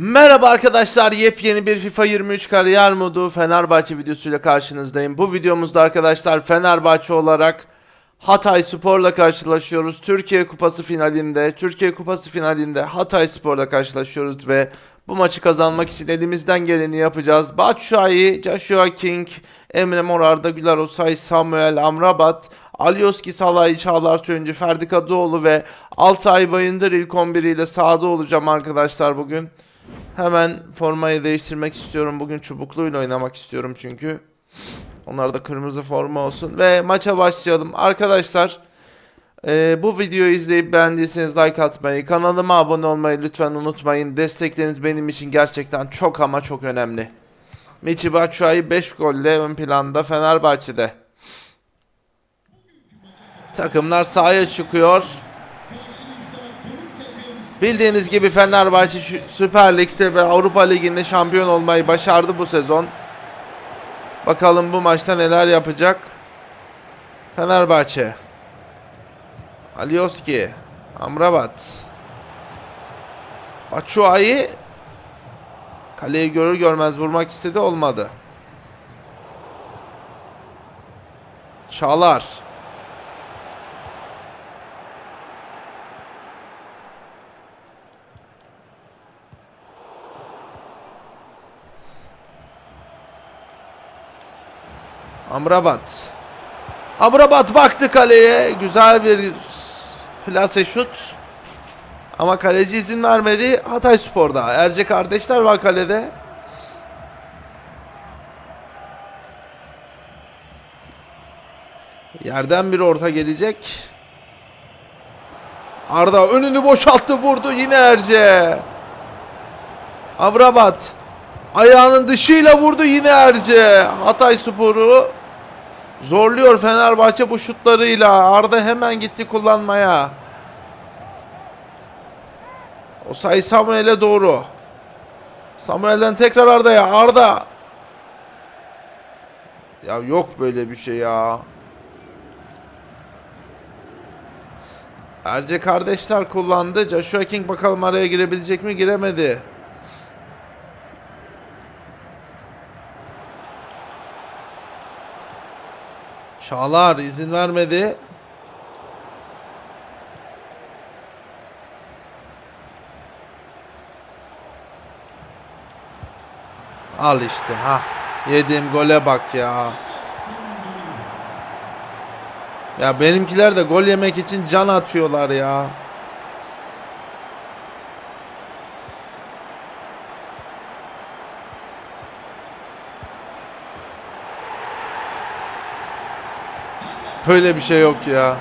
Merhaba arkadaşlar yepyeni bir FIFA 23 kariyer modu Fenerbahçe videosuyla karşınızdayım. Bu videomuzda arkadaşlar Fenerbahçe olarak Hatay Spor'la karşılaşıyoruz. Türkiye Kupası finalinde, Türkiye Kupası finalinde Hatay Spor'la karşılaşıyoruz ve bu maçı kazanmak için elimizden geleni yapacağız. Batshuayi, Joshua King, Emre Mor, Güler, Osay, Samuel, Amrabat, Alioski, Salay, Çağlar Söyüncü, Ferdi Kadıoğlu ve Altay Bayındır ilk 11 ile sahada olacağım arkadaşlar bugün. Hemen formayı değiştirmek istiyorum. Bugün çubukluyla oynamak istiyorum çünkü. Onlar da kırmızı forma olsun. Ve maça başlayalım. Arkadaşlar e, bu videoyu izleyip beğendiyseniz like atmayı, kanalıma abone olmayı lütfen unutmayın. Destekleriniz benim için gerçekten çok ama çok önemli. Michi Batshuayi 5 golle ön planda Fenerbahçe'de. Takımlar sahaya çıkıyor. Bildiğiniz gibi Fenerbahçe Süper Lig'de ve Avrupa Ligi'nde şampiyon olmayı başardı bu sezon. Bakalım bu maçta neler yapacak. Fenerbahçe. Alioski. Amrabat. Batshuayi kaleyi görür görmez vurmak istedi olmadı. Çağlar. Amrabat. Amrabat baktı kaleye. Güzel bir plase şut. Ama kaleci izin vermedi. Hatay Spor'da. Erce kardeşler var kalede. Yerden bir orta gelecek. Arda önünü boşalttı vurdu yine Erce. Amrabat. Ayağının dışıyla vurdu yine Erce. Hatay Spor'u zorluyor Fenerbahçe bu şutlarıyla. Arda hemen gitti kullanmaya. O sayı Samuel'e doğru. Samuel'den tekrar Arda'ya. Arda. Ya yok böyle bir şey ya. Erce kardeşler kullandı. Joshua King bakalım araya girebilecek mi? Giremedi. Çağlar izin vermedi. Al işte ha. Yediğim gole bak ya. Ya benimkiler de gol yemek için can atıyorlar ya. Böyle bir şey yok ya.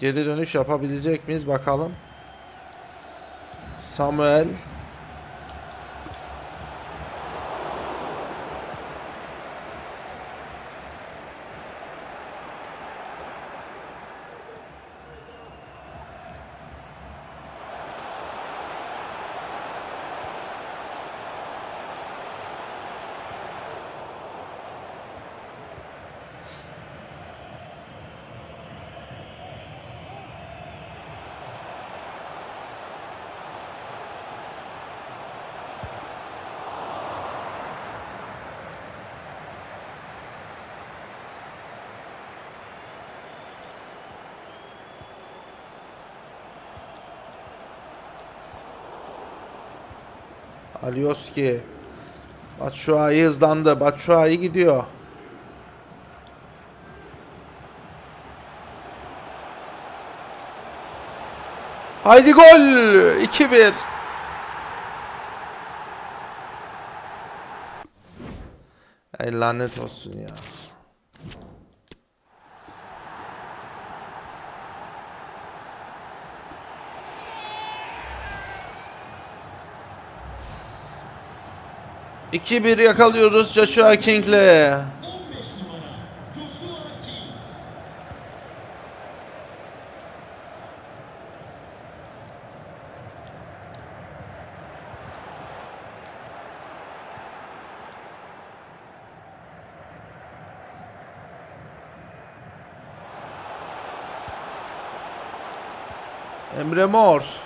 Geri dönüş yapabilecek miyiz bakalım. Samuel Alioski Batshuayi hızlandı. Batshuayi gidiyor. Haydi gol! 2-1. Ey lanet olsun ya. 2-1 yakalıyoruz Joshua King'le. Emre Mor.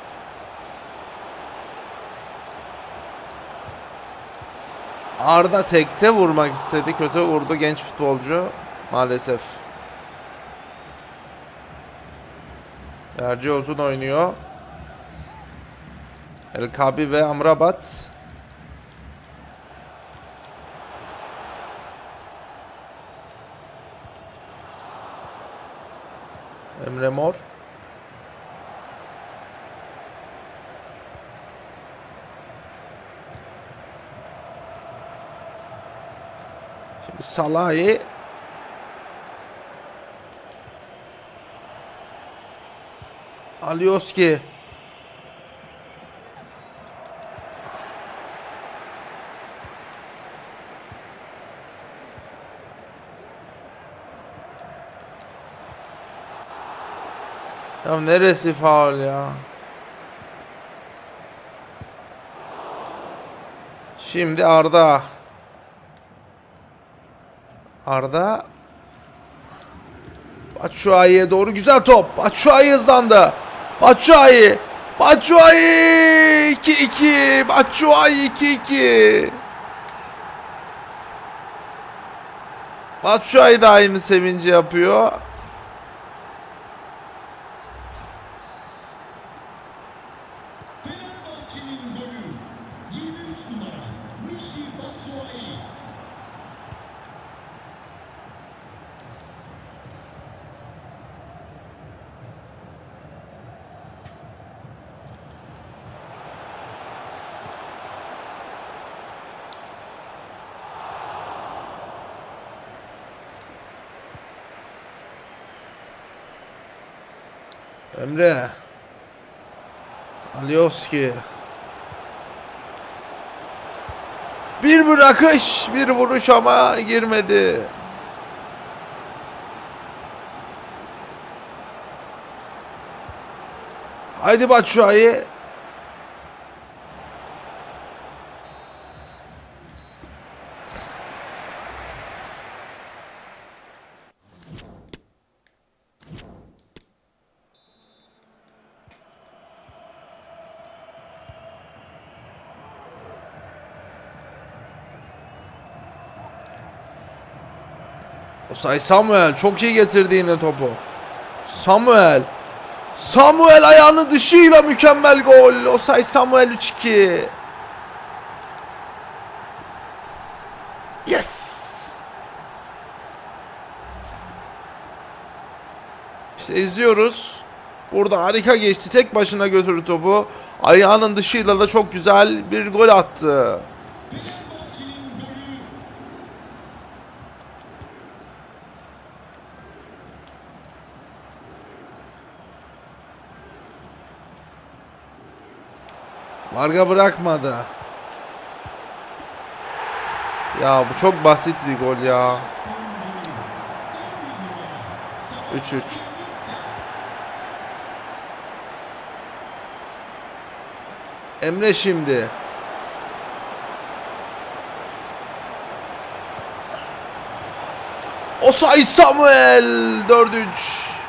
Arda tekte vurmak istedi. Kötü vurdu genç futbolcu. Maalesef. Erci Ozun oynuyor. El Kabi ve Amrabat. Emre Mor. Salah'ı Alioski Ya neresi faul ya? Şimdi Arda. Arda. Batshuayi'ye doğru güzel top. Batshuayi hızlandı. Batshuayi. Batshuayi 2-2. Batshuayi 2-2. Batshuayi aynı sevinci yapıyor. Emre. Alioski. Bir bırakış, bir vuruş ama girmedi. Haydi Batshuayi. Osay Samuel çok iyi getirdi yine topu. Samuel. Samuel ayağının dışıyla mükemmel gol. Osay Samuel 3-2. Yes. İşte izliyoruz. Burada harika geçti. Tek başına götürdü topu. Ayağının dışıyla da çok güzel bir gol attı. Varga bırakmadı. Ya bu çok basit bir gol ya. 3-3. Emre şimdi. Osay Samuel 4-3.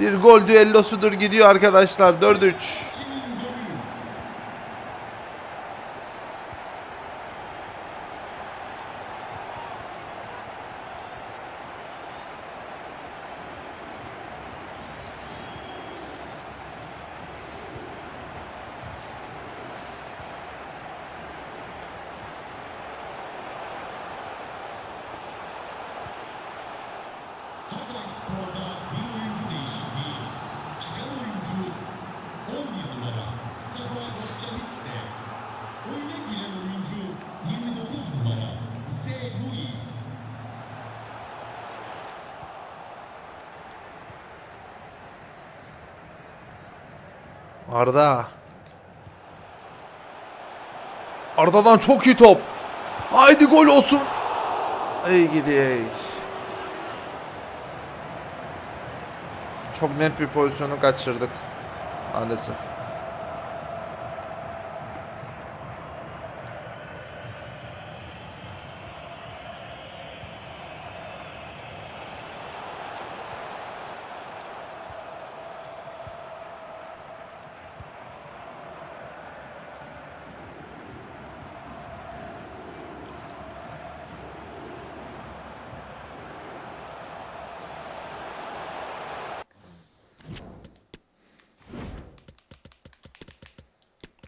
Bir gol düellosudur gidiyor arkadaşlar 4-3. Hatay Spor'da Arda. Arda'dan çok iyi top. Haydi gol olsun. Ey gidi ey. Çok net bir pozisyonu kaçırdık. Maalesef.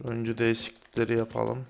Oyuncu değişiklikleri yapalım.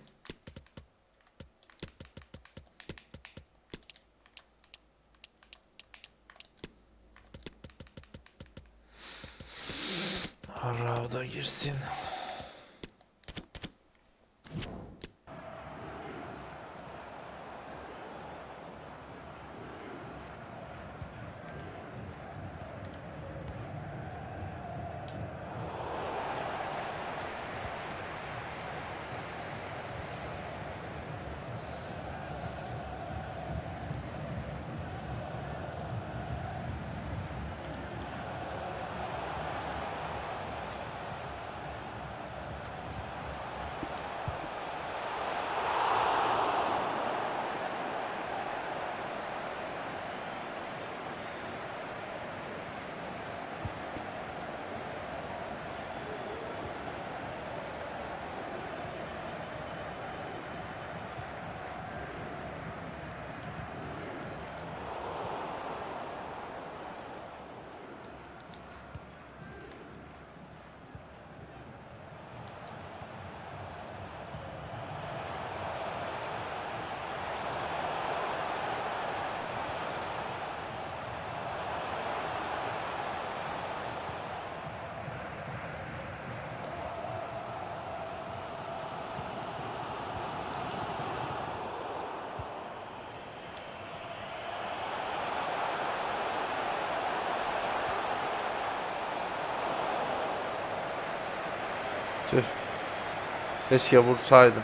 Keşke vursaydım.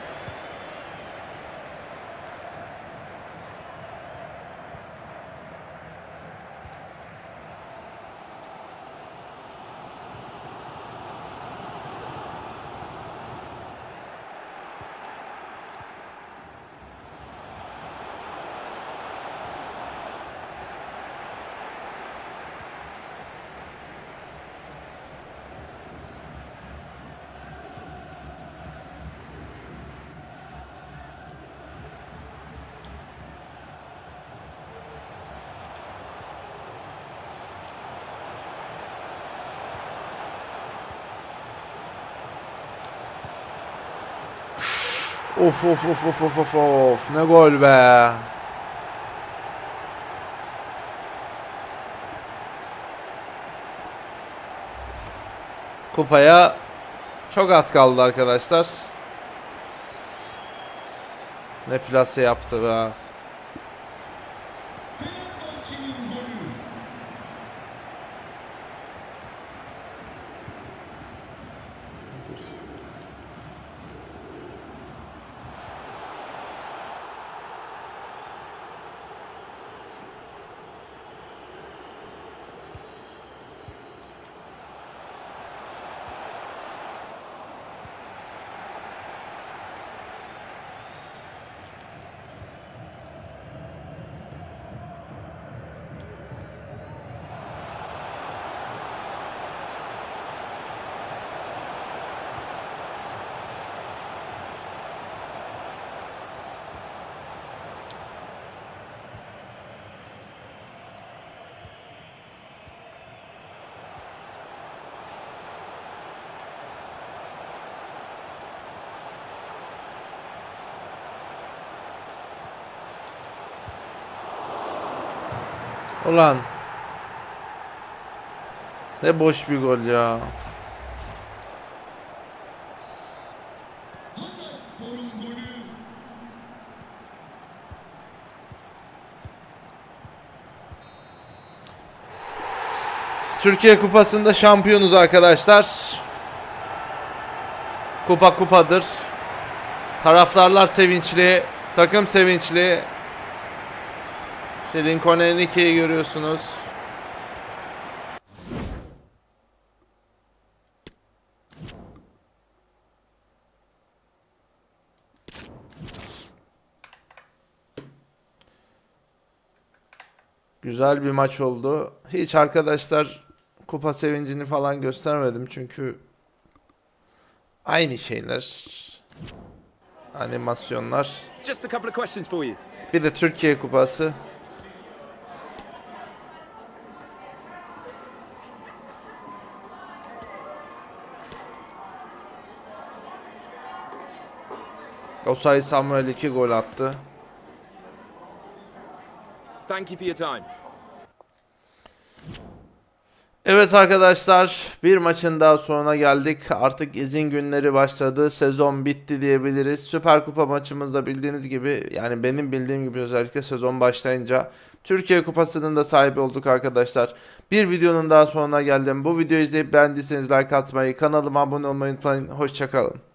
Of of of of of of of ne gol be. Kupaya çok az kaldı arkadaşlar. Ne plase yaptı be. Ulan. Ne boş bir gol ya. Türkiye Kupası'nda şampiyonuz arkadaşlar. Kupa kupadır. Taraftarlar sevinçli. Takım sevinçli. İşte Lincoln Enrique'yi görüyorsunuz. Güzel bir maç oldu. Hiç arkadaşlar kupa sevincini falan göstermedim çünkü aynı şeyler. Animasyonlar. Bir de Türkiye kupası. Osay Samuel 2 gol attı. Thank you for your time. Evet arkadaşlar bir maçın daha sonuna geldik. Artık izin günleri başladı. Sezon bitti diyebiliriz. Süper Kupa maçımızda bildiğiniz gibi yani benim bildiğim gibi özellikle sezon başlayınca Türkiye Kupası'nın da sahibi olduk arkadaşlar. Bir videonun daha sonuna geldim. Bu videoyu izleyip beğendiyseniz like atmayı, kanalıma abone olmayı unutmayın. Hoşçakalın.